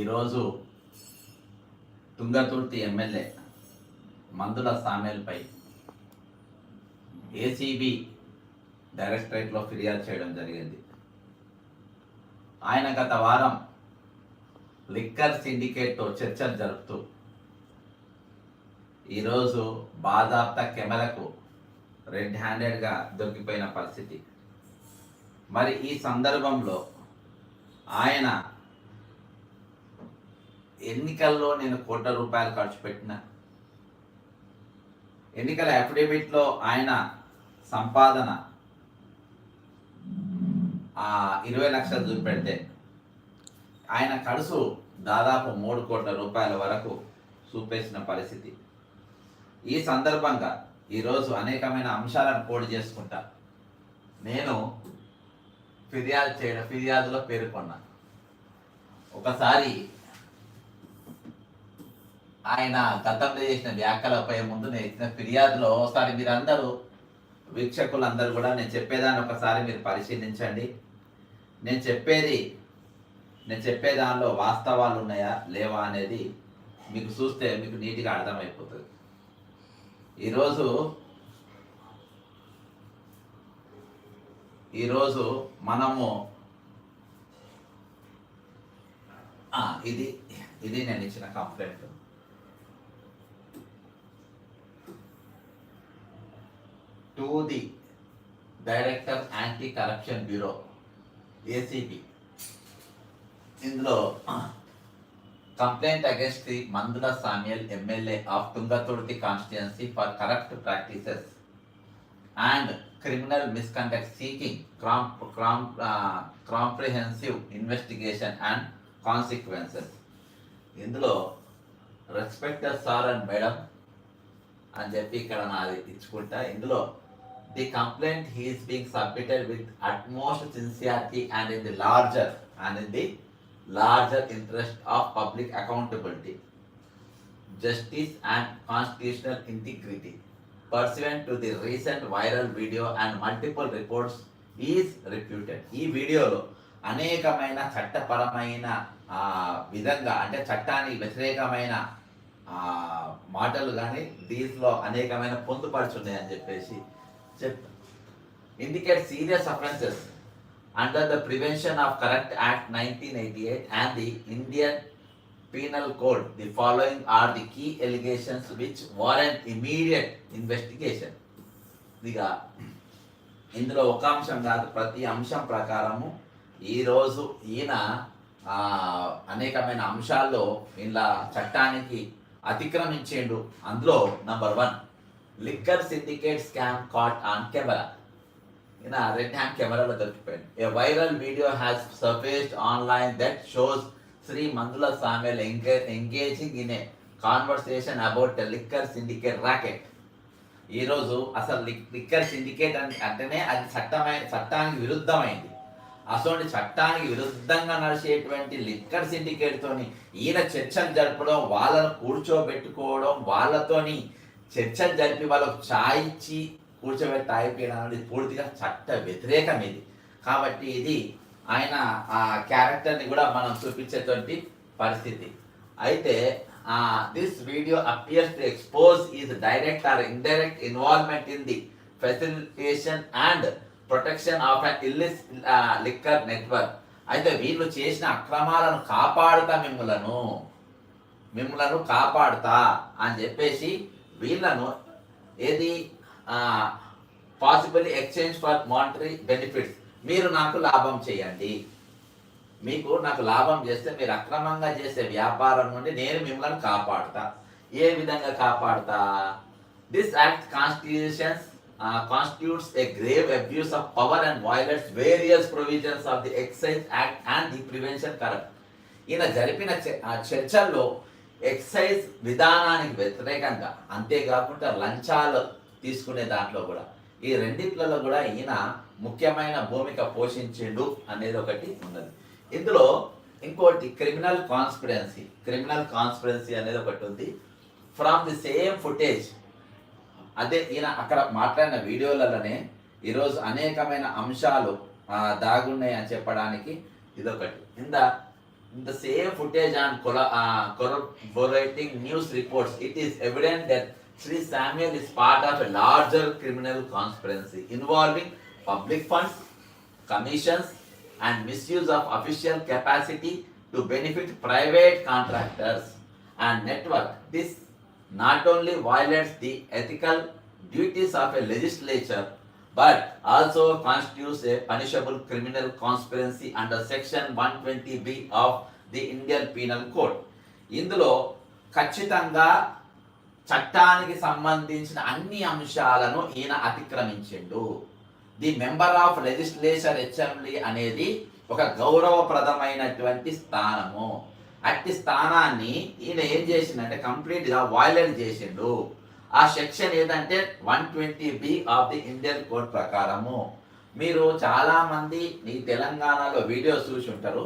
ఈరోజు తుంగతుర్తి ఎమ్మెల్యే మందుల సామెల్పై ఏసీబీ డైరెక్టరేట్లో ఫిర్యాదు చేయడం జరిగింది ఆయన గత వారం లిక్కర్ సిండికేట్తో చర్చలు జరుపుతూ ఈరోజు బాధాప్త కెమెరాకు రెడ్ హ్యాండెడ్గా దొరికిపోయిన పరిస్థితి మరి ఈ సందర్భంలో ఆయన ఎన్నికల్లో నేను కోట్ల రూపాయలు ఖర్చు పెట్టిన ఎన్నికల అఫిడేవిట్లో ఆయన సంపాదన ఇరవై లక్షలు చూపెడితే ఆయన ఖర్చు దాదాపు మూడు కోట్ల రూపాయల వరకు చూపేసిన పరిస్థితి ఈ సందర్భంగా ఈరోజు అనేకమైన అంశాలను పోటీ చేసుకుంటా నేను ఫిర్యాదు చేయడం ఫిర్యాదులో పేర్కొన్నా ఒకసారి ఆయన గతంలో చేసిన వ్యాఖ్యలపై ముందు నేను ఇచ్చిన ఫిర్యాదులో ఒకసారి మీరందరూ వీక్షకులందరూ కూడా నేను చెప్పేదాన్ని ఒకసారి మీరు పరిశీలించండి నేను చెప్పేది నేను చెప్పే దానిలో వాస్తవాలు ఉన్నాయా లేవా అనేది మీకు చూస్తే మీకు నీట్గా అర్థమైపోతుంది ఈరోజు ఈరోజు మనము ఇది ఇది నేను ఇచ్చిన complaint to the director anti corruption bureau ACB ఇందులో complaint against the Mandula Samuel MLA of Thungathurthy constituency for corrupt practices and criminal misconduct seeking comprehensive investigation and consequences ఇందులో రెస్పెక్టెడ్ సార్ అండ్ మేడం అని చెప్పి ఇక్కడ నాది ఇచ్చుకుంటా ఇందులో the complaint is being submitted with utmost sincerity and in the larger and in the larger interest of public accountability, justice and constitutional integrity. Pursuant to the recent viral video and multiple reports is reputed. ఈ వీడియోలో అనేకమైన చట్టపరమైన విధంగా అంటే చట్టానికి వ్యతిరేకమైన మాటలు కానీ దీనిలో అనేకమైన పొందుపరుచున్నాయని చెప్పేసి indicate serious offences under the Prevention of Corrupt Act 1988 and the Indian Penal Code. The following are the key allegations which warrant immediate investigation. ఇదిగా ఇందులో ఒక అంశం కాదు ప్రతి అంశం ప్రకారము ఈరోజు ఈయన అనేకమైన అంశాల్లో ఇలా చట్టానికి అతిక్రమించేండు అందులో number one liquor syndicate scam caught on camera ఈయన రెడ్ హ్యాండ్ కెమెరాలో దొరికిపోయింది a viral video has surfaced online that shows Shri Mandula Samuel ఎంగే engaging in a conversation about liquor syndicate racket ఈరోజు అసలు లిక్కర్ సిండికేట్ అని అంటేనే అది చట్టమైన చట్టానికి విరుద్ధమైంది అసలు చట్టానికి విరుద్ధంగా నడిచేటువంటి లిక్కర్ సిండికేట్తోని ఈయన చర్చలు జరపడం వాళ్ళను కూర్చోబెట్టుకోవడం వాళ్ళతోని చర్చలు జరిపి వాళ్ళకు చాయ్ ఇచ్చి కూర్చోబెట్టి తాగిపోయడం అనేది పూర్తిగా చట్ట వ్యతిరేకం ఇది కాబట్టి ఇది ఆయన ఆ క్యారెక్టర్ని కూడా మనం చూపించేటువంటి పరిస్థితి అయితే this video appears to expose is direct or indirect involvement in the facilitation and protection of an illicit liquor network అయితే వీళ్ళు చేసిన అక్రమాలను కాపాడుతా మిమ్మలను మిమ్మలను కాపాడుతా అని చెప్పేసి వీళ్ళను ఏది possible exchange for monetary benefits మీరు నాకు లాభం చేయండి మీకు నాకు లాభం చేస్తే మీరు అక్రమంగా చేసే వ్యాపారం నుండి నేను మిమ్మల్ని కాపాడుతా ఏ విధంగా కాపాడుతా this act constitutions constitutes a grave abuse of power and violates various provisions of the excise act and the prevention corrupt ఈయన జరిపిన చర్చల్లో ఎక్సైజ్ విధానానికి వ్యతిరేకంగా అంతేకాకుండా లంచాలు తీసుకునే దాంట్లో కూడా ఈ రెండిట్లలో కూడా ఈయన ముఖ్యమైన భూమిక పోషించిండు అనేది ఒకటి ఉన్నది ఇందులో ఇంకోటి క్రిమినల్ కాన్స్పిరెన్సీ క్రిమినల్ కాన్స్పిరెన్సీ అనేది ఒకటి ఉంది ఫ్రమ్ ది సేమ్ ఫుటేజ్ అదే ఈయన అక్కడ మాట్లాడిన వీడియోలలోనే ఈరోజు అనేకమైన అంశాలు దాగున్నాయి అని చెప్పడానికి ఇదొకటి ఇందా the same footage and uh, corroborating news reports, it is evident that Sri Samuel is part of a larger criminal conspiracy involving public funds, commissions, and misuse of official capacity to benefit private contractors and network. This not only violates the ethical duties of a legislature but also constitutes a punishable criminal conspiracy under section one twenty B of the Indian penal code ఇందులో ఖచ్చితంగా చట్టానికి సంబంధించిన అన్ని అంశాలను ఈయన అతిక్రమించిండు the member of legislature assembly అనేది ఒక గౌరవప్రదమైనటువంటి స్థానము అట్టి స్థానాన్ని ఈయన ఏం చేసిండంటే కంప్లీట్గా వాయిలేట్ చేసిండు ఆ సెక్షన్ ఏదంటే one twenty B of the Indian code ప్రకారము మీరు చాలామంది ఈ తెలంగాణలో వీడియోస్ చూసి ఉంటారు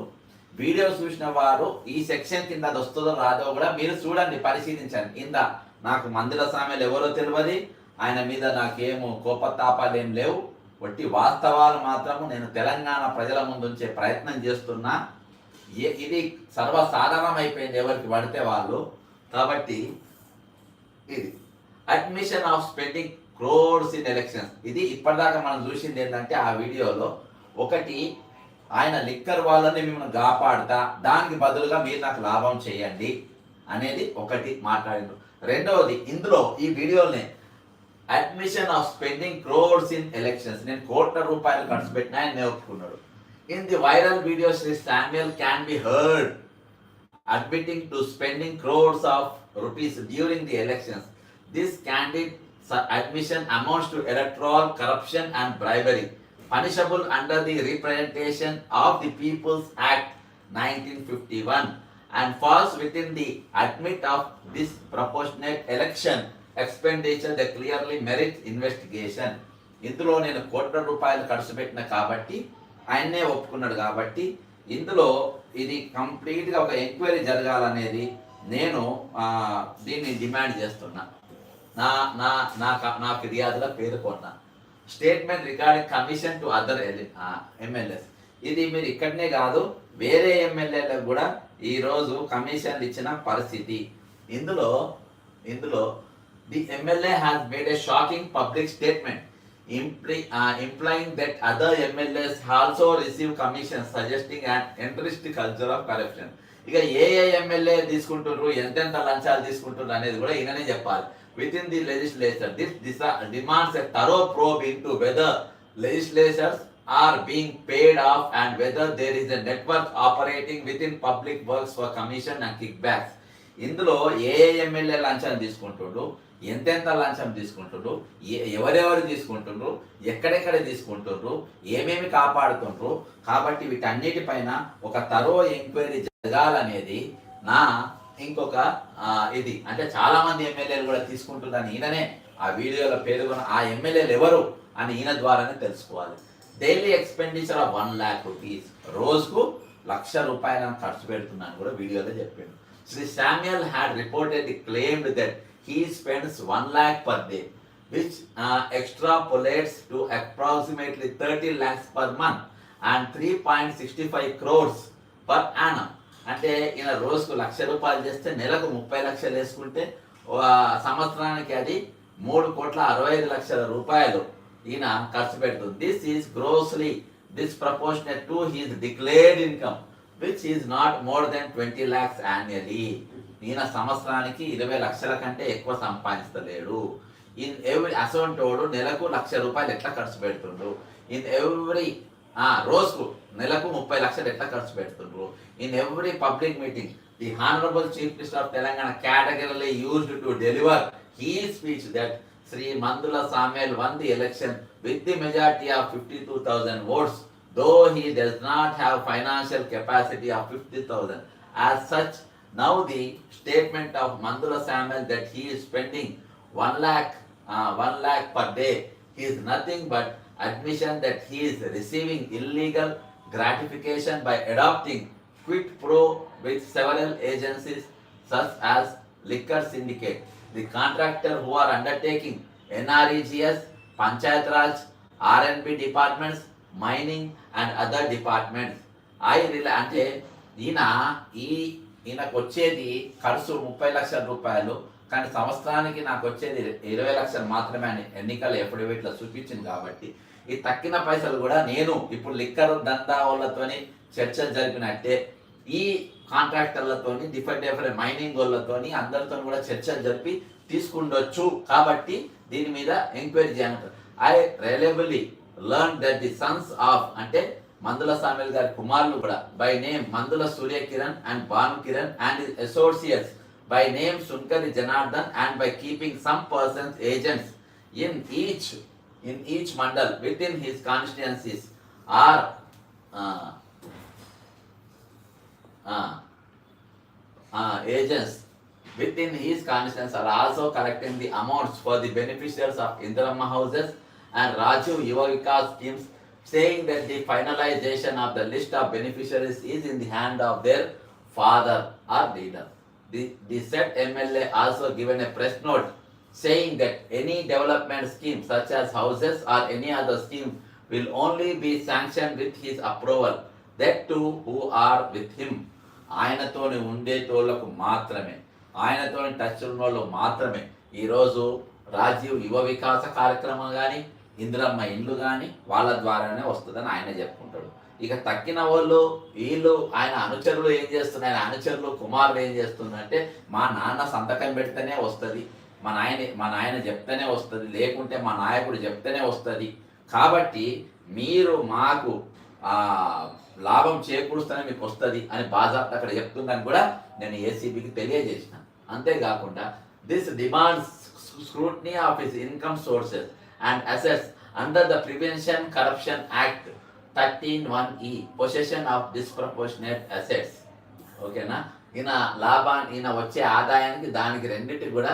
వీడియోస్ చూసిన వారు ఈ సెక్షన్ కింద అది వస్తుందో రాదో కూడా మీరు చూడండి పరిశీలించండి కింద నాకు మందుల సామెలు ఎవరో తెలియదు ఆయన మీద నాకేమో కోపతాపాలు ఏం లేవు వట్టి వాస్తవాలు మాత్రము నేను తెలంగాణ ప్రజల ముందు ఉంచే ప్రయత్నం చేస్తున్నా ఇది సర్వసాధారణం అయిపోయింది ఎవరికి పడితే వాళ్ళు కాబట్టి ఇది admission of spending crores in elections ఇది ఇప్పటిదాకా మనం చూసింది ఏంటంటే ఆ వీడియోలో ఒకటి ఆయన లిక్కర్ వాళ్ళని మిమ్మల్ని కాపాడుతా దానికి బదులుగా మీరు నాకు లాభం చేయండి అనేది ఒకటి మాట్లాడిండ్రు రెండవది ఇందులో ఈ వీడియోని admission of spending crores in elections నేను కోట్ల రూపాయలు ఖర్చు పెట్టినా ఆయన నేర్పుకున్నాడు in the viral video Shri Samuel can be heard admitting to spending crores of rupees during the elections This candidate admission amounts to electoral corruption and bribery, punishable under the Representation of the People's Act 1951 and falls within the admit of disproportionate election expenditure the clearly merit investigation ఇందులో నేను కోట్ల రూపాయలు ఖర్చు పెట్టిన కాబట్టి ఆయన్నే ఒప్పుకున్నాడు కాబట్టి ఇందులో ఇది కంప్లీట్గా ఒక ఎంక్వైరీ జరగాలనేది నేను దీన్ని డిమాండ్ చేస్తున్నా నా నా నా నా ఫిర్యాదుల పేర్కొన్నా statement recording commission to other MLAs ఇది మీరు ఇక్కడనే కాదు వేరే ఎమ్మెల్యేలకు కూడా ఈరోజు కమిషన్ ఇచ్చిన పరిస్థితి ఇందులో ఇందులో the MLA has made a shocking public statement imply that other MLAs also receive commission suggesting and entrenched culture of corruption ఇక ఏ ఏ ఎమ్మెల్యే తీసుకుంటున్నారు ఎంతెంత లంచాలు తీసుకుంటున్నారు అనేది కూడా ఈయననే చెప్పాలి within the legislature. This, this demands a thorough probe into whether legislators are being paid off and whether there is a network operating within public works for commission and kickbacks. ఇందులో ఏ ఎమ్మెల్యే లంచం తీసుకుంటుండ్రు ఎంతెంత లంచం తీసుకుంటుండ్రు ఎవరెవరు తీసుకుంటుండ్రు ఎక్కడెక్కడ తీసుకుంటుండ్రు ఏమేమి కాపాడుతుండ్రు కాబట్టి వీటన్నిటిపైన ఒక తరో ఎంక్వైరీ జరగాలనేది నా ఇంకొక ఇది అంటే చాలా మంది ఎమ్మెల్యేలు కూడా తీసుకుంటుందని ఈయననే ఆ వీడియోలో పేరుకొని ఆ ఎమ్మెల్యేలు ఎవరు అని ఈయన ద్వారానే తెలుసుకోవాలి daily expenditure of one lakh rupees రోజుకు లక్ష రూపాయలను ఖర్చు పెడుతున్నాను కూడా వీడియోలో చెప్పాడు Shri Samuel had reported claimed that he spends one lakh per day which extrapolates to approximately thirty lakhs per month and three point sixty five crores per annum అంటే ఈయన రోజుకు లక్ష రూపాయలు చేస్తే నెలకు ముప్పై లక్షలు వేసుకుంటే సంవత్సరానికి అది మూడు కోట్ల అరవై ఐదు లక్షల రూపాయలు ఈయన ఖర్చు పెడుతుంది this is grossly disproportion to his declared income which is not more than twenty lakhs annually ఈయన సంవత్సరానికి ఇరవై లక్షల కంటే ఎక్కువ సంపాదిస్తలేడు ఇన్ ఎవ్రీ అసోంటోడు నెలకు లక్ష రూపాయలు ఎట్లా ఖర్చు పెడుతుండ్రు ఇన్ ఎవ్రీ రోజుకు నెలకు ముప్పై లక్షలు ఎట్లా ఖర్చు పెడుతుండ్రు in every public meeting, the Honorable Chief Minister of Telangana categorically used to deliver his speech that Sri Mandula Samuel won the election with the majority of 52,000 votes, though he does not have financial capacity of 50,000. As such, now the statement of Mandula Samuel that he is spending 1 lakh, uh, 1 lakh per day is nothing but admission that he is receiving illegal gratification by adopting quid pro with several agencies such as liquor syndicate the contractor who are undertaking NREGS, Panchayat Raj, R&B departments, mining and other departments I రిలా అంటే ఈయన ఈ ఈయనకు వచ్చేది ఖర్చు ముప్పై లక్షల రూపాయలు కానీ సంవత్సరానికి నాకు వచ్చేది ఇరవై లక్షలు మాత్రమే అని ఎన్నికల ఎఫిడవిట్లో చూపించింది కాబట్టి ఈ తక్కిన పైసలు కూడా నేను ఇప్పుడు లిక్కర్ దందా వాళ్ళతోని చర్చలు జరిపినట్టే ఈ కాంట్రాక్టర్లతోని డిఫరెంట్ డిఫరెంట్ మైనింగ్ వాళ్ళతోని అందరితో కూడా చర్చలు జరిపి తీసుకుండొచ్చు కాబట్టి దీని మీద ఎంక్వైరీ చేయాలంటారు I reliably learn that the sons of అంటే మందుల సామిల్ గారి కుమారులు కూడా by name Mandula Surya Kiran and Bhanu Kiran and associates by name Sunkari Janardhan and by keeping some persons agents in each in each mandal with in his constituencies or Ah. Ah, agents within his constituency are also collecting the amounts for the beneficiaries of Indrama houses and Rajiv Yuva schemes, saying that the finalization of the list of beneficiaries is in the hand of their father or leader. The, the said MLA also given a press note saying that any development scheme such as houses or any other scheme will only be sanctioned with his approval, that too who are with him. ఆయనతోని ఉండే తోళ్లకు మాత్రమే ఆయనతోని touch ఉన్న వాళ్ళు మాత్రమే ఈరోజు రాజీవ్ యువ వికాస కార్యక్రమం కానీ ఇందిరమ్మ ఇండ్లు కానీ వాళ్ళ ద్వారానే వస్తుందని ఆయన చెప్పుకుంటాడు ఇక తక్కిన వాళ్ళు వీళ్ళు ఆయన అనుచరులు ఏం చేస్తున్నారు అనుచరులు కుమారులు ఏం చేస్తున్నారంటే మా నాన్న సంతకం పెడితేనే వస్తుంది మా నాయన మా నాయన చెప్తేనే వస్తుంది లేకుంటే మా నాయకుడు చెప్తేనే వస్తుంది కాబట్టి మీరు మాకు లాభం చేకూరుస్తానే మీకు వస్తుంది అని బాధ అక్కడ చెప్తుందని కూడా నేను ఏసీబీకి తెలియజేసిన అంతేకాకుండా this demands scrutiny of his income sources and assets under the prevention corruption act thirteen one ఈ పొసెషన్ ఆఫ్ డిస్ప్రపోర్షనేట్ అసెట్స్ ఓకేనా ఈయన లాభాన్ని ఈయన వచ్చే ఆదాయానికి దానికి రెండింటికి కూడా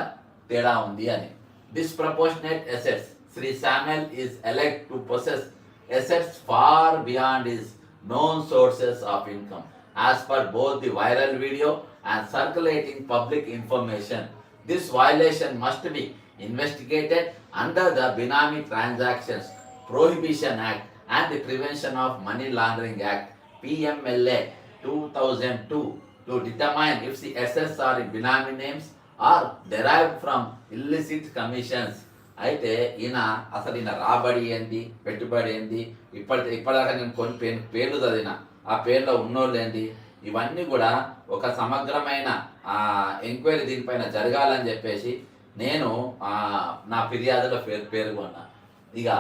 తేడా ఉంది అని disproportionate assets Shri Samuel is elect to possess assets far beyond his known sources of income. As per both the viral video and circulating public information, this violation must be investigated under the Binami Transactions Prohibition Act and the Prevention of Money Laundering Act PMLA 2002 to determine if the assets are in Binami names or derived from illicit commissions అయితే ఈయన అసలు ఈయన రాబడి ఏంది పెట్టుబడి ఏంది ఇప్పటి ఇప్పటిదాకా నేను కొన్ని పేరు పేర్లు చదివిన ఆ పేర్లో ఉన్నోళ్ళు ఏంది ఇవన్నీ కూడా ఒక సమగ్రమైన ఎంక్వైరీ దీనిపైన జరగాలని చెప్పేసి నేను నా ఫిర్యాదులో పేరు పేర్కొన్నా ఇక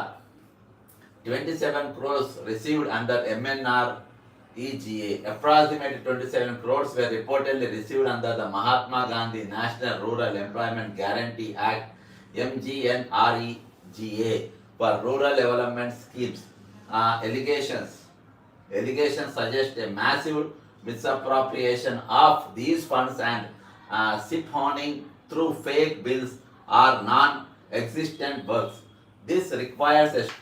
twenty seven crores received under MNREGA approximate twenty seven crores were reportedly received under the Mahatma Gandhi National Rural Employment Guarantee Act MGNREGA for rural development schemes. Uh, allegations suggest a massive misappropriation of these funds and uh, siphonning through fake bills or non-existent works. This requires a